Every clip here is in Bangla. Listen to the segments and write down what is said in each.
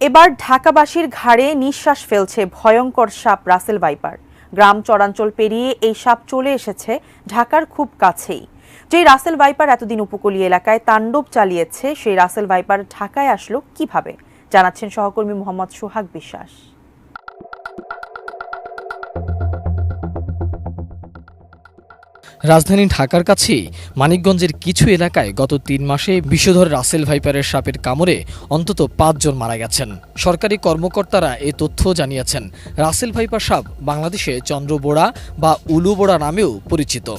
এবার ঢাকাবাসীর ঘাড়ে নিঃশ্বাস ফেলছে ভয়ঙ্কর সাপ রাসেল ভাইপার। গ্রাম চরাঞ্চল পেরিয়ে এই সাপ চলে এসেছে ঢাকার খুব কাছেই। যেই রাসেল ভাইপার এতদিন উপকূলীয় এলাকায় তাণ্ডব চালিয়েছে, সেই রাসেল ভাইপার ঢাকায় আসলো কীভাবে? জানাচ্ছেন সহকর্মী মোহাম্মদ সোহাগ বিশ্বাস। রাজধানী ঢাকার কাছেই মানিকগঞ্জের কিছু এলাকায় গত তিন মাসে বিষধর রাসেল ভাইপারের সাপের কামড়ে অন্তত পাঁচজন মারা গেছেন। সরকারি কর্মকর্তারা এ তথ্য জানিয়েছেন। রাসেল ভাইপার সাপ বাংলাদেশে চন্দ্রবোড়া বা উলুবোড়া নামেও পরিচিত।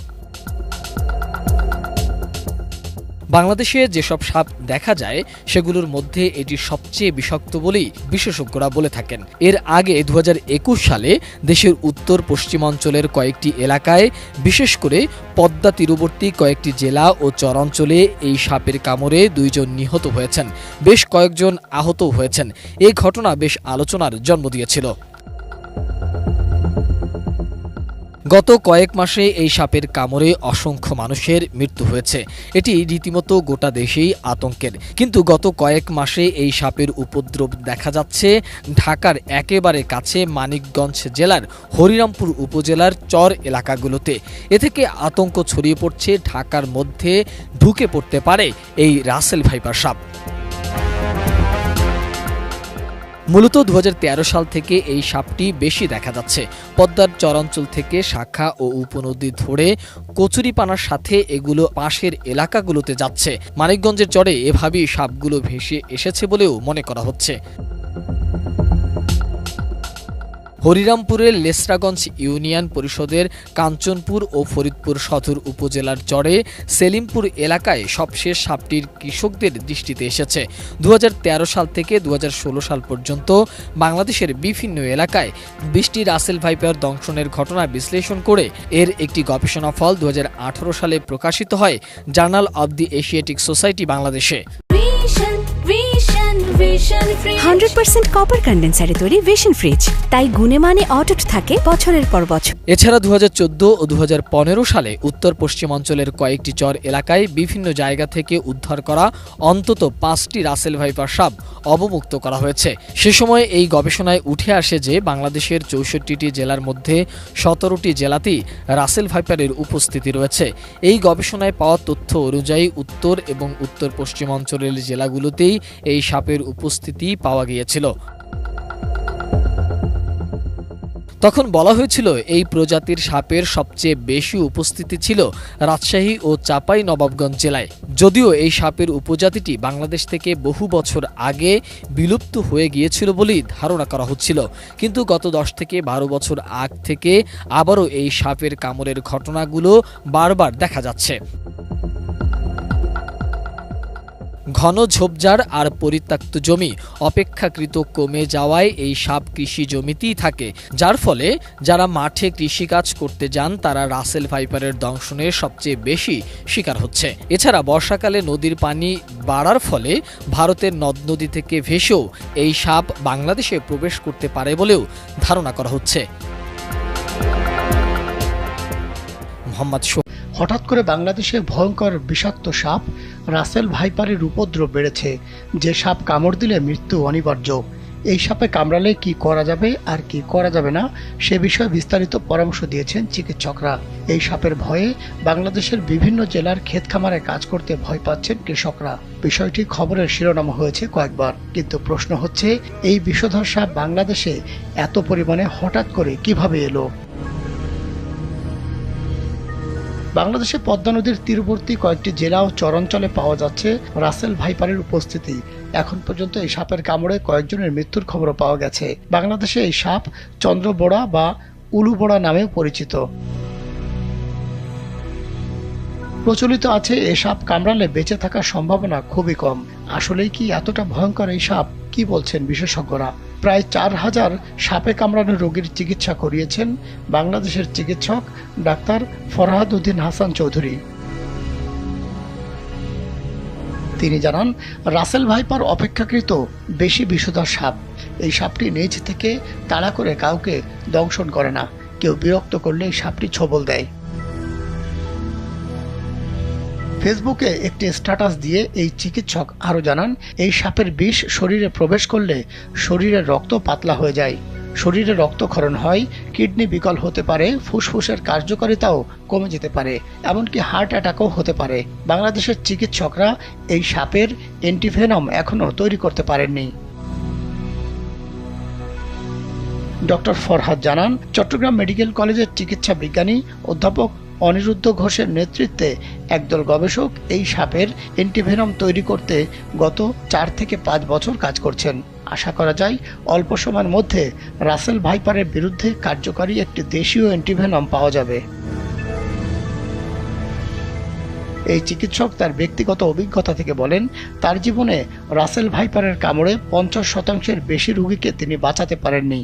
বাংলাদেশে যেসব সাপ দেখা যায়, সেগুলোর মধ্যে এটি সবচেয়ে বিষাক্ত বলেই বিশেষজ্ঞরা বলে থাকেন। এর আগে দু হাজার একুশ সালে দেশের উত্তর পশ্চিমাঞ্চলের কয়েকটি এলাকায়, বিশেষ করে পদ্মা তীরবর্তী কয়েকটি জেলা ও চরাঞ্চলে এই সাপের কামড়ে দুইজন নিহত হয়েছেন। বেশ কয়েকজন আহতও হয়েছেন। এই ঘটনা বেশ আলোচনার জন্ম দিয়েছিল। গত কয়েক মাসে এই সাপের কামড়ে অসংখ্য মানুষের মৃত্যু হয়েছে। এটি রীতিমতো গোটা দেশেই আতঙ্কের। কিন্তু গত কয়েক মাসে এই সাপের উপদ্রব দেখা যাচ্ছে ঢাকার একেবারে কাছে মানিকগঞ্জ জেলার হরিরামপুর উপজেলার চর এলাকাগুলোতে। এ থেকে আতঙ্ক ছড়িয়ে পড়ছে ঢাকার মধ্যে ঢুকে পড়তে পারে এই রাসেল ভাইপার সাপ। মূলত দু হাজার তেরো সাল থেকে এই সাপটি বেশি দেখা যাচ্ছে। পদ্মার চরাঞ্চল থেকে শাখা ও উপনদী ধরে কচুরিপানার সাথে এগুলো পাশের এলাকাগুলোতে যাচ্ছে। মানিকগঞ্জের চরে এভাবেই সাপগুলো ভেসে এসেছে বলেও মনে করা হচ্ছে। হরিরামপুরের লেসরাগঞ্জ ইউনিয়ন পরিষদের কাঞ্চনপুর ও ফরিদপুর সদর উপজেলার চরে সেলিমপুর এলাকায় সবশেষ সাপটির কৃষকদের দৃষ্টিতে এসেছে। দু হাজার তেরো সাল থেকে দু হাজার ষোলো সাল পর্যন্ত বাংলাদেশের বিভিন্ন এলাকায় বৃষ্টি রাসেল ভাইপার দংশনের ঘটনা বিশ্লেষণ করে এর একটি গবেষণা ফল দু হাজার আঠারো সালে প্রকাশিত হয় journal of the Asiatic Society বাংলাদেশে। হান্ড্রেড পার্সেন্ট কপার কন্ডেন্সারে তৈরি ভিশন ফ্রিজ তাই গুণে মানে অটুট থাকে বছরের পর বছর। এছাড়া দু ও দু সালে উত্তর কয়েকটি চর এলাকায় বিভিন্ন জায়গা থেকে উদ্ধার করা অন্তত পাঁচটি রাসেল ভাইপার সাপ অবমুক্ত করা হয়েছে। সে সময় এই গবেষণায় উঠে আসে যে বাংলাদেশের চৌষট্টিটি জেলার মধ্যে সতেরোটি জেলাতেই রাসেল ভাইপারের উপস্থিতি রয়েছে। এই গবেষণায় পাওয়া তথ্য অনুযায়ী উত্তর এবং উত্তর পশ্চিমাঞ্চলের জেলাগুলোতেই এই সাপের উপস্থিতি পাওয়া গিয়েছিল। তখন বলা হয়েছিল, এই প্রজাতির সাপের সবচেয়ে বেশি উপস্থিতি ছিল রাজশাহী ও চাপাই নবাবগঞ্জ জেলায়। যদিও এই সাপের উপজাতিটি বাংলাদেশ থেকে বহু বছর আগে বিলুপ্ত হয়ে গিয়েছিল বলেই ধারণা করা হচ্ছিল। কিন্তু গত দশ থেকে বারো বছর আগ থেকে আবারও এই সাপের কামড়ের ঘটনাগুলো বারবার দেখা যাচ্ছে। ঘন ঝোপঝাড় আর পরিত্যক্ত জমি। অপেক্ষাকৃত কমে যাওয়ায় এই সাপ কৃষি জমিতেই থাকে। যার ফলে যারা মাঠে কৃষিকাজ করতে যান, তারা রাসেল ভাইপারের দংশনের সবচেয়ে বেশি শিকার হচ্ছে। এছাড়া বর্ষাকালে নদীর পানি বাড়ার ফলে ভারতের নদ নদী থেকে ভেসেও এই সাপ বাংলাদেশে প্রবেশ করতে পারে বলেও ধারণা করা হচ্ছে। মোহাম্মদ হঠাৎ করে বাংলাদেশে ভয়ঙ্কর বিষাক্ত সাপ রাসেল ভাইপারের উপদ্রব বেড়েছে। যে সাপ কামড় দিলে মৃত্যু অনিবার্য। এই সাপে কামড়ালে কি করা যাবে আর কি করা যাবে না, সে বিষয়ে বিস্তারিত পরামর্শ দিয়েছেন চিকিৎসকরা। এই সাপের ভয়ে বাংলাদেশের বিভিন্ন জেলার ক্ষেত খামারে কাজ করতে ভয় পাচ্ছেন কৃষকরা। বিষয়টি খবরের শিরোনাম হয়েছে কয়েকবার। কিন্তু প্রশ্ন হচ্ছে, এই বিষধর সাপ বাংলাদেশে এত পরিমাণে হঠাৎ করে কীভাবে এলো? বাংলাদেশে পদ্মা নদীর তীরবর্তী কয়েকটি জেলা ও চরাঞ্চলে পাওয়া যাচ্ছে রাসেল ভাইপারের উপস্থিতি। এখন পর্যন্ত এই সাপের কামড়ে কয়েকজনের মৃত্যুর খবরও পাওয়া গেছে। বাংলাদেশে এই সাপ চন্দ্রবোড়া বা উলুবোড়া নামেও পরিচিত। প্রচলিত আছে এ সাপ কামড়ালে বেঁচে থাকার সম্ভাবনা খুবই কম। আসলেই কি এতটা ভয়ঙ্কর এই সাপ? কি বলছেন বিশেষজ্ঞরা? প্রায় চার হাজার সাপে কামড়ানো রোগীর চিকিৎসা করিয়েছেন বাংলাদেশের চিকিৎসক ডাক্তার ফরহাদ উদ্দিন হাসান চৌধুরী। তিনি জানান, রাসেল ভাইপার অপেক্ষাকৃত বেশি বিষধর সাপ। এই সাপটি নিজ থেকে তাড়া করে কাউকে দংশন করে না। কেউ বিরক্ত করলে এই সাপটি ছবল দেয়। ফেসবুকে একটি স্ট্যাটাস দিয়ে এই চিকিৎসক আরও জানান, এই সাপের বিষ শরীরে প্রবেশ করলে শরীরের রক্ত পাতলা হয়ে যায়। শরীরে রক্তক্ষরণ হয়, কিডনি বিকল হতে পারে, ফুসফুসের কার্যকারিতাও কমে যেতে পারে, এমনকি হার্ট অ্যাটাকও হতে পারে। বাংলাদেশের চিকিৎসকরা এই সাপের অ্যান্টিভেনম এখনও তৈরি করতে পারেননি। ডক্টর ফরহাদ জানান, চট্টগ্রাম মেডিকেল কলেজের চিকিৎসা বিজ্ঞানী অধ্যাপক অনিরুদ্ধ ঘোষের নেতৃত্বে একদল গবেষক এই সাপের অ্যান্টিভেনম তৈরি করতে গত চার থেকে পাঁচ বছর কাজ করছেন। আশা করা যায়, অল্প সময়ের মধ্যে রাসেল ভাইপারের বিরুদ্ধে কার্যকরী একটি দেশীয় অ্যান্টিভেনম পাওয়া যাবে। এই চিকিৎসক তার ব্যক্তিগত অভিজ্ঞতা থেকে বলেন, তার জীবনে রাসেল ভাইপারের কামড়ে পঞ্চাশ শতাংশের বেশি রুগীকে তিনি বাঁচাতে পারেননি।